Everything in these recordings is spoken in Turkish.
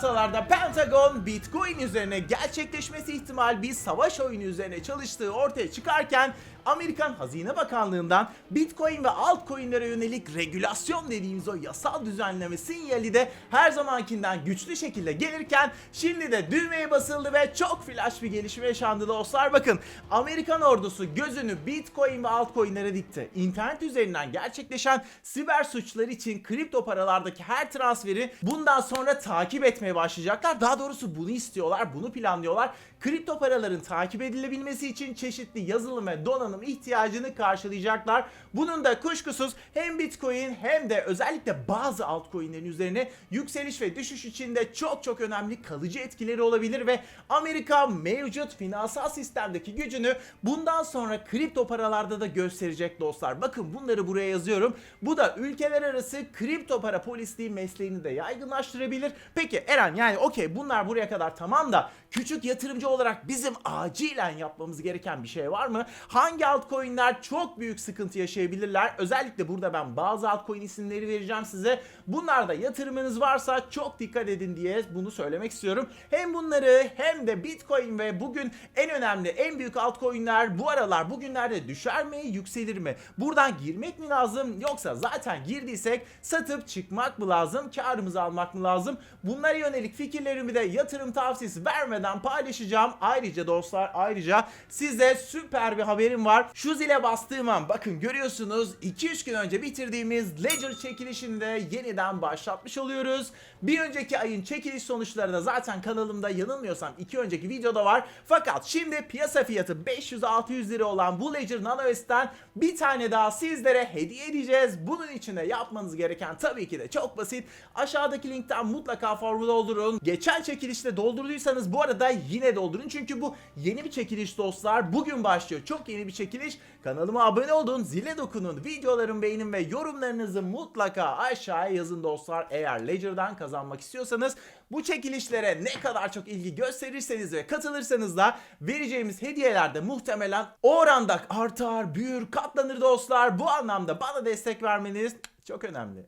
haftalarda Pentagon Bitcoin üzerine gerçekleşmesi ihtimal bir savaş oyunu üzerine çalıştığı ortaya çıkarken Amerikan Hazine Bakanlığı'ndan Bitcoin ve altcoin'lere yönelik regülasyon dediğimiz o yasal düzenleme sinyali de her zamankinden güçlü şekilde gelirken şimdi de düğmeye basıldı ve çok flash bir gelişme yaşandı dostlar. Bakın Amerikan ordusu gözünü Bitcoin ve altcoin'lere dikti. İnternet üzerinden gerçekleşen siber suçlar için kripto paralardaki her transferi bundan sonra takip etmeye başlayacaklar. Daha doğrusu bunu istiyorlar, bunu planlıyorlar. Kripto paraların takip edilebilmesi için çeşitli yazılım ve donanım ihtiyacını karşılayacaklar. Bunun da kuşkusuz hem Bitcoin hem de özellikle bazı altcoin'lerin üzerine yükseliş ve düşüş içinde çok çok önemli kalıcı etkileri olabilir ve Amerika mevcut finansal sistemdeki gücünü bundan sonra kripto paralarda da gösterecek dostlar. Bakın bunları buraya yazıyorum. Bu da ülkeler arası kripto para polisliği mesleğini de yaygınlaştırabilir. Peki Eren yani okey bunlar buraya kadar tamam da küçük yatırımcı olarak bizim acilen yapmamız gereken bir şey var mı? Hangi altcoin'ler çok büyük sıkıntı yaşayabilirler? Özellikle burada ben bazı altcoin isimleri vereceğim size. Bunlarda yatırımınız varsa çok dikkat edin diye bunu söylemek istiyorum. Hem bunları hem de Bitcoin ve bugün en önemli en büyük altcoin'ler bu aralar bugünlerde düşer mi yükselir mi? Buradan girmek mi lazım yoksa zaten girdiysek satıp çıkmak mı lazım? Karımızı almak mı lazım? Bunlara yönelik fikirlerimi de yatırım tavsiyesi vermeden paylaşacağım. Ayrıca dostlar ayrıca size süper bir haberim var. Şu zile bastığım an bakın görüyorsunuz 2-3 gün önce bitirdiğimiz Ledger çekilişini de yeniden başlatmış oluyoruz. Bir önceki ayın çekiliş sonuçları da zaten kanalımda yanılmıyorsam iki önceki videoda var. Fakat şimdi piyasa fiyatı 500-600 lira olan bu Ledger NanoS'ten bir tane daha sizlere hediye edeceğiz. Bunun için de yapmanız gereken tabii ki de çok basit. Aşağıdaki linkten mutlaka formu doldurun. Geçen çekilişte doldurduysanız bu arada yine doldurun. Çünkü bu yeni bir çekiliş dostlar. Bugün başlıyor. Çok yeni bir çekiliş. Kanalıma abone olun, zile dokunun, videolarımı beğenin ve yorumlarınızı mutlaka aşağıya yazın dostlar. Eğer Ledger'dan kazanmak istiyorsanız bu çekilişlere ne kadar çok ilgi gösterirseniz ve katılırsanız da vereceğimiz hediyeler de muhtemelen oranda artar, büyür, katlanır dostlar. Bu anlamda bana destek vermeniz çok önemli.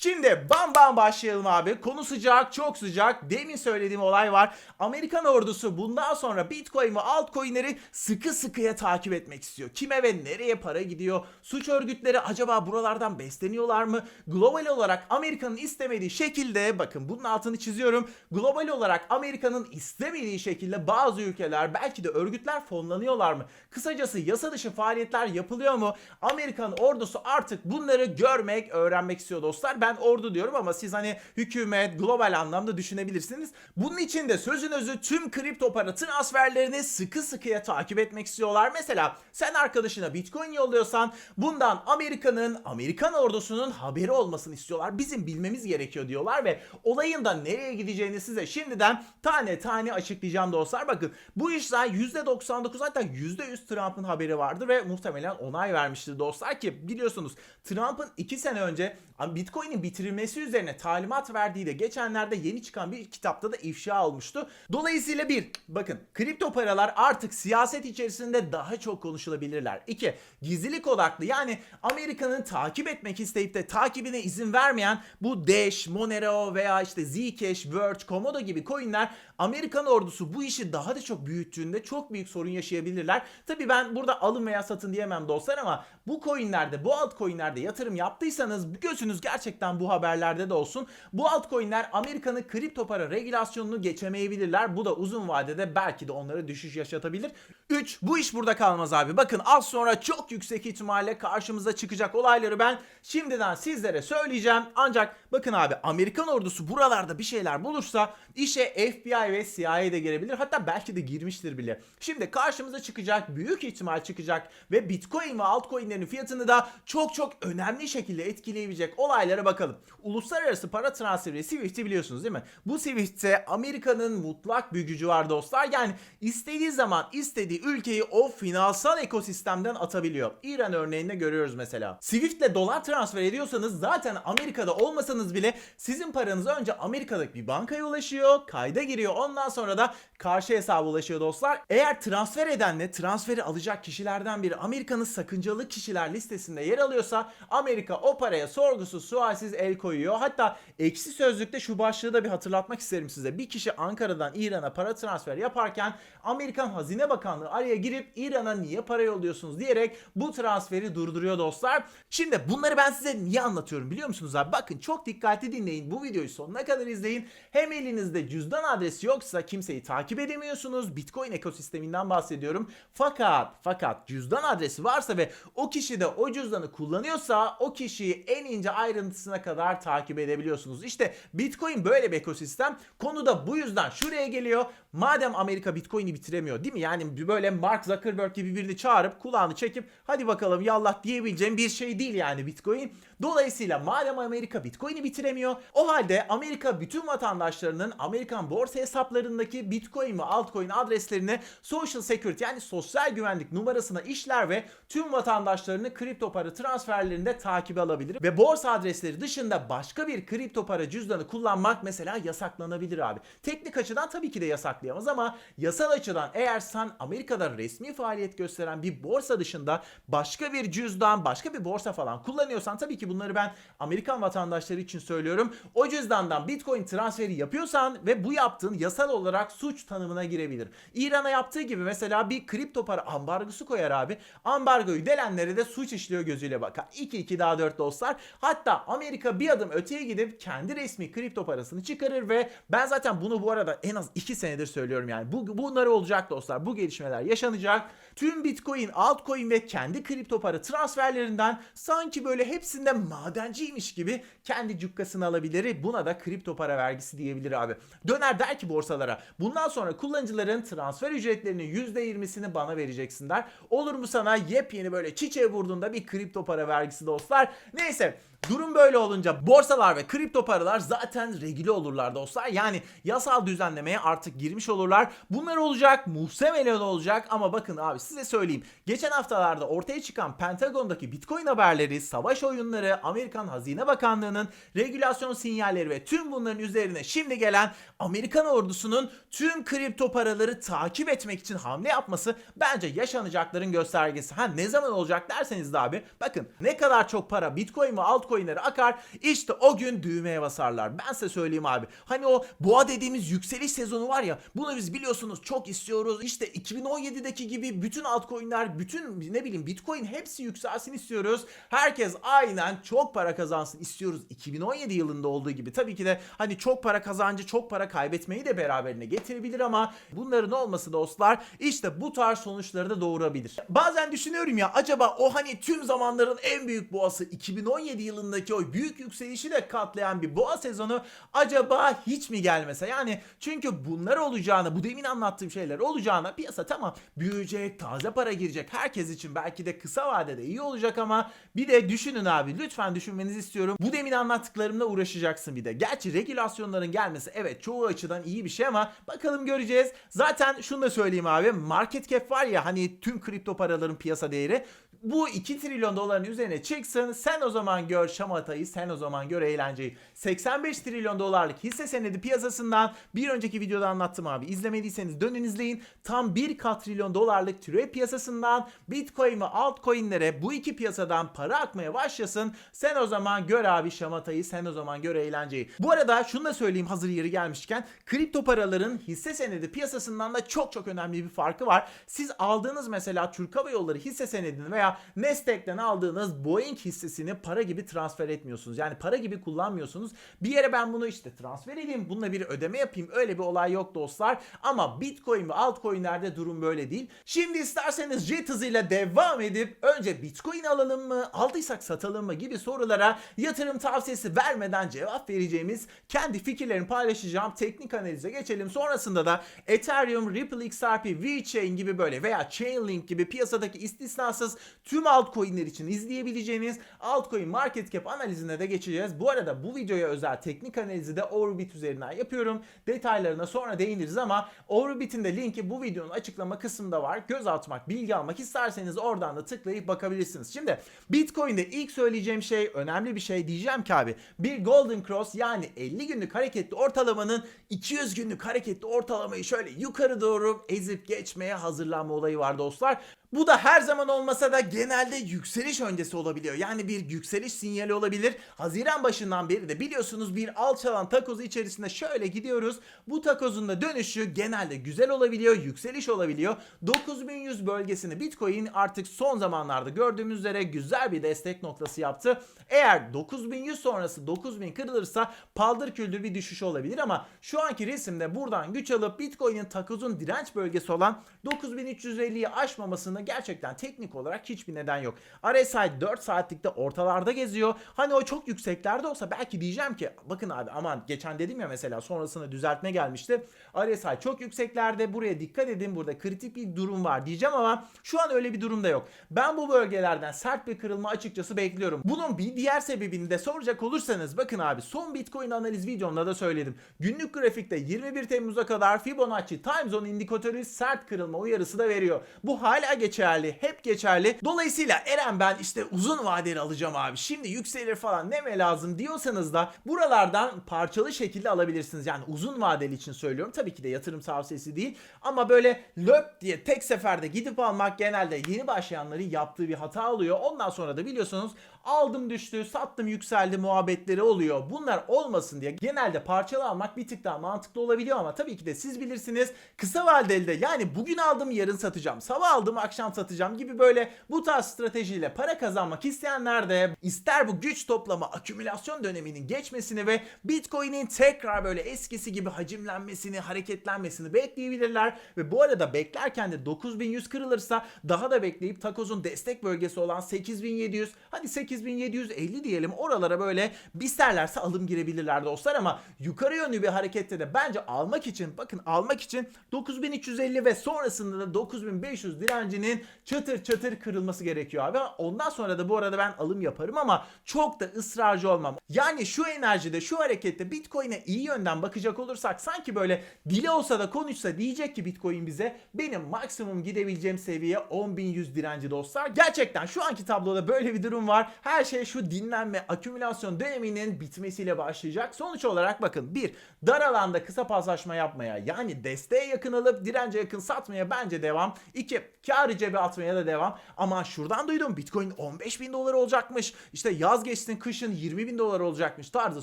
Şimdi bam bam başlayalım abi. Konu sıcak, çok sıcak. Demin söylediğim olay var. Amerikan ordusu bundan sonra Bitcoin ve altcoin'leri sıkı sıkıya takip etmek istiyor. Kime ve nereye para gidiyor? Suç örgütleri acaba buralardan besleniyorlar mı? Global olarak Amerika'nın istemediği şekilde bakın bunun altını çiziyorum. Global olarak Amerika'nın istemediği şekilde bazı ülkeler belki de örgütler fonlanıyorlar mı? Kısacası yasa dışı faaliyetler yapılıyor mu? Amerikan ordusu artık bunları görmek, öğrenmek istiyor dostlar. Ben ordu diyorum ama siz hani hükümet, global anlamda düşünebilirsiniz. Bunun için de sözün özü tüm kripto para transferlerini sıkı sıkıya takip etmek istiyorlar. Mesela sen arkadaşına Bitcoin yolluyorsan bundan Amerika'nın, Amerikan ordusunun haberi olmasını istiyorlar. Bizim bilmemiz gerekiyor diyorlar ve olayın da nereye gideceğini size şimdiden tane tane açıklayacağım dostlar. Bakın bu işten %99 hatta %100 Trump'ın haberi vardı ve muhtemelen onay vermiştir dostlar ki biliyorsunuz Trump'ın 2 sene önce Bitcoin'in bitirilmesi üzerine talimat verdiği de geçenlerde yeni çıkan bir kitapta da ifşa olmuştu. Dolayısıyla bir, bakın kripto paralar artık siyaset içerisinde daha çok konuşulabilirler. İki, gizlilik odaklı yani Amerika'nın takip etmek isteyip de takibine izin vermeyen bu Dash, Monero veya işte Zcash, Verge, Komodo gibi coinler Amerikan ordusu bu işi daha da çok büyüttüğünde çok büyük sorun yaşayabilirler. Tabi ben burada alın veya satın diyemem dostlar ama bu coinlerde, bu altcoinlerde yatırım yaptıysanız gözünüz gerçekten bu haberlerde de olsun. Bu altcoinler Amerika'nın kripto para regülasyonunu geçemeyebilirler. Bu da uzun vadede belki de onlara düşüş yaşatabilir. 3. Bu iş burada kalmaz abi. Bakın az sonra çok yüksek ihtimalle karşımıza çıkacak olayları ben şimdiden sizlere söyleyeceğim. Ancak bakın abi Amerikan ordusu buralarda bir şeyler bulursa işe FBI ve CIA de girebilir. Hatta belki de girmiştir bile. Şimdi karşımıza çıkacak, büyük ihtimal çıkacak ve Bitcoin ve altcoin'lerin fiyatını da çok çok önemli şekilde etkileyebilecek olaylara bakalım. Uluslararası para transferi Swift'i biliyorsunuz değil mi? Bu Swift'te Amerika'nın mutlak bir gücü var dostlar. Yani istediği zaman istediği ülkeyi o finansal ekosistemden atabiliyor. İran örneğinde görüyoruz mesela. Swift'le dolar transfer ediyorsanız zaten Amerika'da olmasanız bile sizin paranız önce Amerika'daki bir bankaya ulaşıyor, kayda giriyor. Ondan sonra da karşı hesaba ulaşıyor dostlar. Eğer transfer edenle transferi alacak kişilerden biri Amerika'nın sakıncalı kişiler listesinde yer alıyorsa Amerika o paraya sorgusuz sualsiz el koyuyor. Hatta eksi sözlükte şu başlığı da bir hatırlatmak isterim size. Bir kişi Ankara'dan İran'a para transfer yaparken Amerikan Hazine Bakanlığı araya girip İran'a niye para yolluyorsunuz diyerek bu transferi durduruyor dostlar. Şimdi bunları ben size niye anlatıyorum biliyor musunuz abi? Bakın çok dikkatli dinleyin. Bu videoyu sonuna kadar izleyin. Hem elinizde cüzdan adresi yoksa kimseyi takip edemiyorsunuz. Bitcoin ekosisteminden bahsediyorum. Fakat fakat cüzdan adresi varsa ve o kişi de o cüzdanı kullanıyorsa o kişiyi en ince ayrıntısına kadar takip edebiliyorsunuz. İşte Bitcoin böyle bir ekosistem. Konu da bu yüzden şuraya geliyor. Madem Amerika Bitcoin'i bitiremiyor değil mi? Yani böyle Mark Zuckerberg gibi birini çağırıp kulağını çekip hadi bakalım yallah diyebileceğim bir şey değil yani Bitcoin. Dolayısıyla madem Amerika Bitcoin'i bitiremiyor o halde Amerika bütün vatandaşlarının Amerikan borsa hesaplarındaki Bitcoin ve altcoin adreslerini Social Security yani sosyal güvenlik numarasına işler ve tüm vatandaşlarını kripto para transferlerinde takibe alabilir. Ve borsa adresleri dışında başka bir kripto para cüzdanı kullanmak mesela yasaklanabilir abi. Teknik açıdan tabii ki de yasaklayamaz ama yasal açıdan eğer sen Amerika'da resmi faaliyet gösteren bir borsa dışında başka bir cüzdan, başka bir borsa falan kullanıyorsan tabii ki bunları ben Amerikan vatandaşları için söylüyorum. O cüzdandan Bitcoin transferi yapıyorsan ve bu yaptığın yasal olarak suç tanımına girebilir. İran'a yaptığı gibi mesela bir kripto para ambargosu koyar abi. Ambargoyu delenlere de suç işliyor gözüyle bakar. 2 2 daha 4 dostlar. Hatta Amerika bir adım öteye gidip kendi resmi kripto parasını çıkarır ve ben zaten bunu bu arada en az 2 senedir söylüyorum yani. Bu bunlar olacak dostlar. Bu gelişmeler yaşanacak. Tüm Bitcoin, altcoin ve kendi kripto para transferlerinden sanki böyle hepsinde madenciymiş gibi kendi cukkasını alabilir. Buna da kripto para vergisi diyebilir abi. Döner der ki borsalara bundan sonra kullanıcıların transfer ücretlerinin %20'sini bana vereceksin der. Olur mu sana yepyeni böyle çiçeğe vurduğunda bir kripto para vergisi dostlar. Neyse Durum böyle olunca borsalar ve kripto paralar zaten regüle olurlar dostlar. Yani yasal düzenlemeye artık girmiş olurlar. Bunlar olacak, muhtemelen olacak ama bakın abi size söyleyeyim. Geçen haftalarda ortaya çıkan Pentagon'daki Bitcoin haberleri, savaş oyunları, Amerikan Hazine Bakanlığı'nın regülasyon sinyalleri ve tüm bunların üzerine şimdi gelen Amerikan ordusunun tüm kripto paraları takip etmek için hamle yapması bence yaşanacakların göstergesi. Ha ne zaman olacak derseniz de abi bakın ne kadar çok para Bitcoin ve altcoin'lere akar işte o gün düğmeye basarlar. Ben size söyleyeyim abi. Hani o boğa dediğimiz yükseliş sezonu var ya bunu biz biliyorsunuz çok istiyoruz. İşte 2017'deki gibi bütün altcoin'ler, bütün ne bileyim Bitcoin hepsi yükselsin istiyoruz. Herkes aynen çok para kazansın istiyoruz. 2017 yılında olduğu gibi. Tabii ki de hani çok para kazancı, çok para kaybetmeyi de beraberine getirebilir ama bunların olması dostlar işte bu tarz sonuçları da doğurabilir. Bazen düşünüyorum ya acaba o hani tüm zamanların en büyük boğası 2017 yılındaki o büyük yükselişi de katlayan bir boğa sezonu acaba hiç mi gelmese? Yani çünkü bunlar olacağını, bu demin anlattığım şeyler olacağına piyasa tamam büyüyecek, taze para girecek. Herkes için belki de kısa vadede iyi olacak ama bir de düşünün abi lütfen düşünmenizi istiyorum. Bu demin anlattıklarımla uğraşacaksın bir de. Gerçi regülasyonların gelmesi evet çoğu açıdan iyi bir şey ama bakalım göreceğiz. Zaten şunu da söyleyeyim abi market cap var ya hani tüm kripto paraların piyasa değeri bu 2 trilyon doların üzerine çıksın. Sen o zaman gör şamatayı, sen o zaman gör eğlenceyi. 85 trilyon dolarlık hisse senedi piyasasından bir önceki videoda anlattım abi. İzlemediyseniz dönün izleyin. Tam 1 trilyon dolarlık türev piyasasından Bitcoin ve altcoin'lere bu iki piyasadan para akmaya başlasın. Sen o zaman gör abi şamatayı, sen o zaman gör eğlenceyi. Bu arada şunu da söyleyeyim hazır yeri gelmişken. Kripto paraların hisse senedi piyasasından da çok çok önemli bir farkı var. Siz aldığınız mesela Türk Hava Yolları hisse senedini veya Nasdaq'ten aldığınız Boeing hissesini para gibi transfer etmiyorsunuz. Yani para gibi kullanmıyorsunuz. Bir yere ben bunu işte transfer edeyim, bununla bir ödeme yapayım. Öyle bir olay yok dostlar. Ama Bitcoin ve altcoin'lerde durum böyle değil. Şimdi isterseniz jet hızıyla devam edip önce Bitcoin alalım mı, aldıysak satalım mı gibi sorulara yatırım tavsiyesi vermeden cevap vereceğimiz kendi fikirlerimi paylaşacağım. Teknik analize geçelim. Sonrasında da Ethereum, Ripple XRP, VeChain gibi böyle veya Chainlink gibi piyasadaki istisnasız tüm altcoin'ler için izleyebileceğiniz altcoin market cap analizine de geçeceğiz. Bu arada bu videoya özel teknik analizi de Overbit üzerinden yapıyorum. Detaylarına sonra değiniriz ama Overbit'in de linki bu videonun açıklama kısmında var. Göz atmak, bilgi almak isterseniz oradan da tıklayıp bakabilirsiniz. Şimdi Bitcoin'de ilk söyleyeceğim şey önemli bir şey diyeceğim ki abi. Bir Golden Cross yani 50 günlük hareketli ortalamanın 200 günlük hareketli ortalamayı şöyle yukarı doğru ezip geçmeye hazırlanma olayı var dostlar. Bu da her zaman olmasa da genelde yükseliş öncesi olabiliyor. Yani bir yükseliş sinyali olabilir. Haziran başından beri de biliyorsunuz bir alçalan takozu içerisinde şöyle gidiyoruz. Bu takozun da dönüşü genelde güzel olabiliyor, yükseliş olabiliyor. 9100 bölgesini Bitcoin artık son zamanlarda gördüğümüz üzere güzel bir destek noktası yaptı. Eğer 9100 sonrası 9000 kırılırsa paldır küldür bir düşüş olabilir ama şu anki resimde buradan güç alıp Bitcoin'in takozun direnç bölgesi olan 9350'yi aşmamasını gerçekten teknik olarak hiçbir neden yok. RSI 4 saatlikte ortalarda geziyor. Hani o çok yükseklerde olsa belki diyeceğim ki bakın abi aman geçen dedim ya mesela sonrasında düzeltme gelmişti. RSI çok yükseklerde buraya dikkat edin burada kritik bir durum var diyeceğim ama şu an öyle bir durumda yok. Ben bu bölgelerden sert bir kırılma açıkçası bekliyorum. Bunun bir diğer sebebini de soracak olursanız bakın abi son Bitcoin analiz videomda da söyledim. Günlük grafikte 21 Temmuz'a kadar Fibonacci Time Zone indikatörü sert kırılma uyarısı da veriyor. Bu hala geçerli, hep geçerli. Dolayısıyla Eren ben işte uzun vadeli alacağım abi. Şimdi yükselir falan neme lazım diyorsanız da buralardan parçalı şekilde alabilirsiniz. Yani uzun vadeli için söylüyorum. Tabii ki de yatırım tavsiyesi değil. Ama böyle löp diye tek seferde gidip almak genelde yeni başlayanların yaptığı bir hata oluyor. Ondan sonra da biliyorsunuz aldım düştü, sattım yükseldi muhabbetleri oluyor. Bunlar olmasın diye genelde parçalı almak bir tık daha mantıklı olabiliyor ama tabii ki de siz bilirsiniz. Kısa vadeli de yani bugün aldım yarın satacağım, sabah aldım akşam satacağım gibi böyle bu tarz stratejiyle para kazanmak isteyenler de ister bu güç toplama akümülasyon döneminin geçmesini ve Bitcoin'in tekrar böyle eskisi gibi hacimlenmesini, hareketlenmesini bekleyebilirler ve bu arada beklerken de 9100 kırılırsa daha da bekleyip takozun destek bölgesi olan 8700 hadi 8750 diyelim oralara böyle bisterlerse alım girebilirler dostlar ama yukarı yönlü bir harekette de bence almak için bakın almak için 9350 ve sonrasında da 9500 direncinin çatır çatır kırılması gerekiyor abi. Ondan sonra da bu arada ben alım yaparım ama çok da ısrarcı olmam. Yani şu enerjide şu harekette Bitcoin'e iyi yönden bakacak olursak sanki böyle dili olsa da konuşsa diyecek ki Bitcoin bize benim maksimum gidebileceğim seviye 10.100 direnci dostlar. Gerçekten şu anki tabloda böyle bir durum var. Her şey şu dinlenme, akümülasyon döneminin bitmesiyle başlayacak. Sonuç olarak bakın bir dar alanda kısa paslaşma yapmaya yani desteğe yakın alıp dirence yakın satmaya bence devam. İki karı cebe atmaya da devam. Ama şuradan duydum Bitcoin 15 bin dolar olacakmış. İşte yaz geçsin kışın 20 bin dolar olacakmış tarzı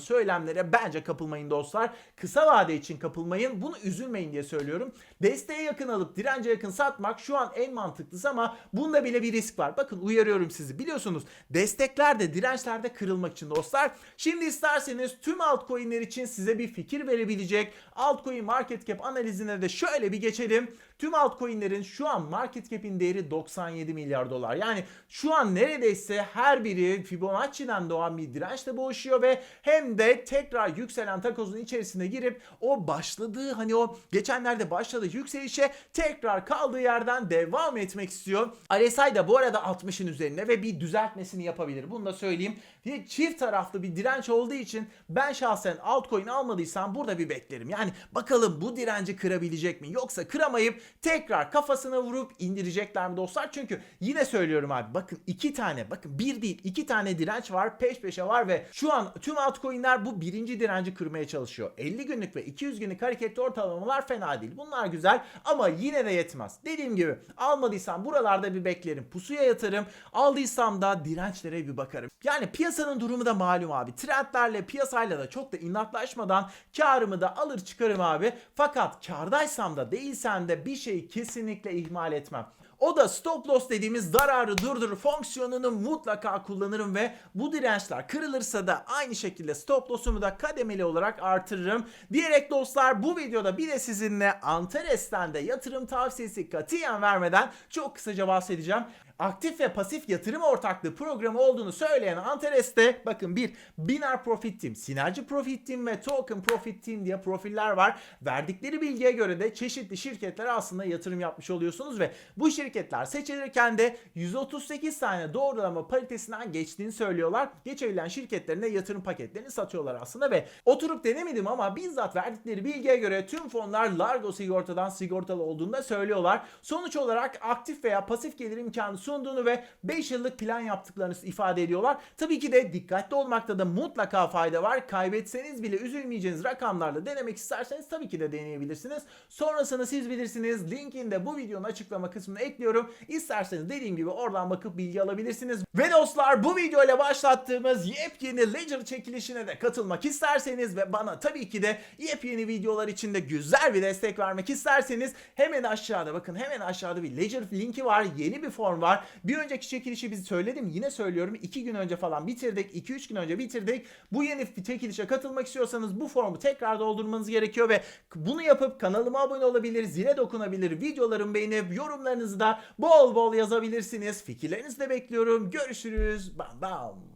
söylemlere bence kapılmayın dostlar. Kısa vade için kapılmayın. Bunu üzülmeyin diye söylüyorum. Desteğe yakın alıp dirence yakın satmak şu an en mantıklısı ama bunda bile bir risk var. Bakın uyarıyorum sizi. Biliyorsunuz destekler de dirençler de kırılmak için dostlar. Şimdi isterseniz tüm altcoin'ler için size bir fikir verebilecek altcoin market cap analizine de şöyle bir geçelim. Tüm altcoin'lerin şu an market cap'in değeri 97 milyar dolar. Yani şu an neredeyse her biri Fibonacci'den doğan bir dirençle boğuşuyor ve hem de tekrar yükselen takozun içerisine girip o başladığı hani o geçenlerde başladığı yükselişe tekrar kaldığı yerden devam etmek istiyor. RSI de bu arada 60'ın üzerinde ve bir düzeltmesini yapabilir. Bunu da söyleyeyim. Bir çift taraflı bir direnç olduğu için ben şahsen altcoin almadıysam burada bir beklerim. Yani bakalım bu direnci kırabilecek mi? Yoksa kıramayıp tekrar kafasına vurup indirecekler mi dostlar? Çünkü yine söylüyorum abi bakın iki tane bakın bir değil iki tane direnç var peş peşe var ve şu an tüm altcoin'ler bu birinci direnci kırmaya çalışıyor. 50 günlük ve 200 günlük hareketli ortalamalar fena değil. Bunlar güzel ama yine de yetmez. Dediğim gibi almadıysam buralarda bir beklerim. Pusuya yatarım. Aldıysam da dirençlere bir bakarım. Yani piyasanın durumu da malum abi. Trendlerle piyasayla da çok da inatlaşmadan karımı da alır çıkarım abi. Fakat kardaysam da değilsem de bir şeyi kesinlikle ihmal etmem. O da stop loss dediğimiz zararı durdurur fonksiyonunu mutlaka kullanırım ve bu dirençler kırılırsa da aynı şekilde stop loss'umu da kademeli olarak artırırım. Diyerek dostlar bu videoda bir de sizinle Antares'ten de yatırım tavsiyesi katiyen vermeden çok kısaca bahsedeceğim aktif ve pasif yatırım ortaklığı programı olduğunu söyleyen Antares'te bakın bir Biner Profit Team, Sinerji Profit Team ve Token Profit Team diye profiller var. Verdikleri bilgiye göre de çeşitli şirketlere aslında yatırım yapmış oluyorsunuz ve bu şirket şirketler seçilirken de 138 tane doğrulama paritesinden geçtiğini söylüyorlar. Geçebilen şirketlerin de yatırım paketlerini satıyorlar aslında ve oturup denemedim ama bizzat verdikleri bilgiye göre tüm fonlar Largo sigortadan sigortalı olduğunu da söylüyorlar. Sonuç olarak aktif veya pasif gelir imkanı sunduğunu ve 5 yıllık plan yaptıklarını ifade ediyorlar. Tabii ki de dikkatli olmakta da mutlaka fayda var. Kaybetseniz bile üzülmeyeceğiniz rakamlarla denemek isterseniz tabii ki de deneyebilirsiniz. Sonrasını siz bilirsiniz. Linkini de bu videonun açıklama kısmına ekliyorum. İsterseniz dediğim gibi oradan bakıp bilgi alabilirsiniz. Ve dostlar bu videoyla başlattığımız yepyeni Ledger çekilişine de katılmak isterseniz ve bana tabii ki de yepyeni videolar için de güzel bir destek vermek isterseniz hemen aşağıda bakın hemen aşağıda bir Ledger linki var. Yeni bir form var. Bir önceki çekilişi biz söyledim yine söylüyorum. 2 gün önce falan bitirdik. 2-3 gün önce bitirdik. Bu yeni çekilişe katılmak istiyorsanız bu formu tekrar doldurmanız gerekiyor ve bunu yapıp kanalıma abone olabilir, zile dokunabilir, videolarımı beğenip yorumlarınızı da bol bol yazabilirsiniz. Fikirlerinizi de bekliyorum. Görüşürüz. Bam bam.